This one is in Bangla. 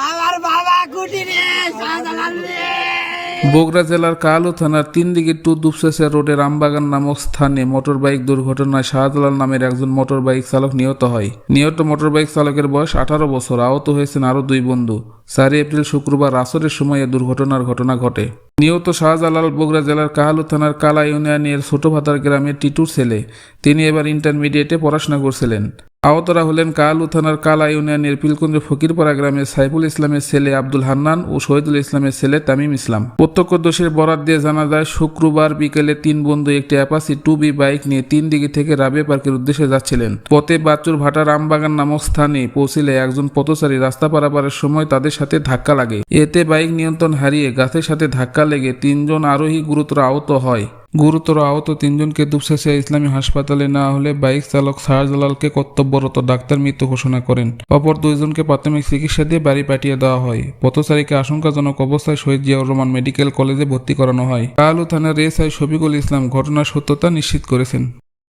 আমার বাবা কুটি সাদা বগুড়া জেলার কালু থানার তিন দিকে টু দুপসেসা রোডের আমবাগান নামক স্থানে মোটরবাইক দুর্ঘটনায় শাহজালাল নামের একজন মোটরবাইক চালক নিহত হয়। নিহত মোটরবাইক চালকের বয়স আঠারো বছর, আহত হয়েছেন আরও দুই বন্ধু। চারই এপ্রিল শুক্রবার আসরের সময় এ দুর্ঘটনার ঘটনা ঘটে। নিহত শাহজালাল বগুড়া জেলার কাহালু থানার কালা ইউনিয়নের ছোট ভাতার গ্রামের টিটুর ছেলে। তিনি এবার ইন্টারমিডিয়েটে পড়াশোনা করছিলেন। আহতরা হলেন কাহালু থানার কালা ইউনিয়নের পিলকুঞ্জ ফকিরপাড়া গ্রামের সাইফুল ইসলামের ছেলে আব্দুল হান্নান ও শহীদুল ইসলামের ছেলে তামিম ইসলাম। প্রত্যক্ষদর্শীর বরাত দিয়ে জানা যায়, শুক্রবার বিকেলে তিন বন্ধু একটি অ্যাপাসি টু বি বাইক নিয়ে তিন দিকে থেকে রাবে পার্কের উদ্দেশ্যে যাচ্ছিলেন। পথে বাচ্চুর ভাটা রামবাগান নামক স্থানে পৌঁছিলে একজন পথচারী রাস্তা পারাপারের সময় তাদের সাথে ধাক্কা লাগে। এতে বাইক নিয়ন্ত্রণ হারিয়ে গাছের সাথে ধাক্কা লেগে তিনজন আরোহী গুরুতর আহত হয়। গুরুতর আহত তিনজনকে দুপশেষে ইসলামী হাসপাতালে না হলে বাইক চালক শাহজালালকে কর্তব্যরত ডাক্তার মৃত্যু ঘোষণা করেন। অপর দুইজনকে প্রাথমিক চিকিৎসা দিয়ে বাড়ি পাঠিয়ে দেওয়া হয়। পথচারীকে আশঙ্কাজনক অবস্থায় শহীদ জিয়াউর রহমান মেডিকেল কলেজে ভর্তি করানো হয়। কালু থানার এসআই শফিকুল ইসলাম ঘটনার সত্যতা নিশ্চিত করেছেন।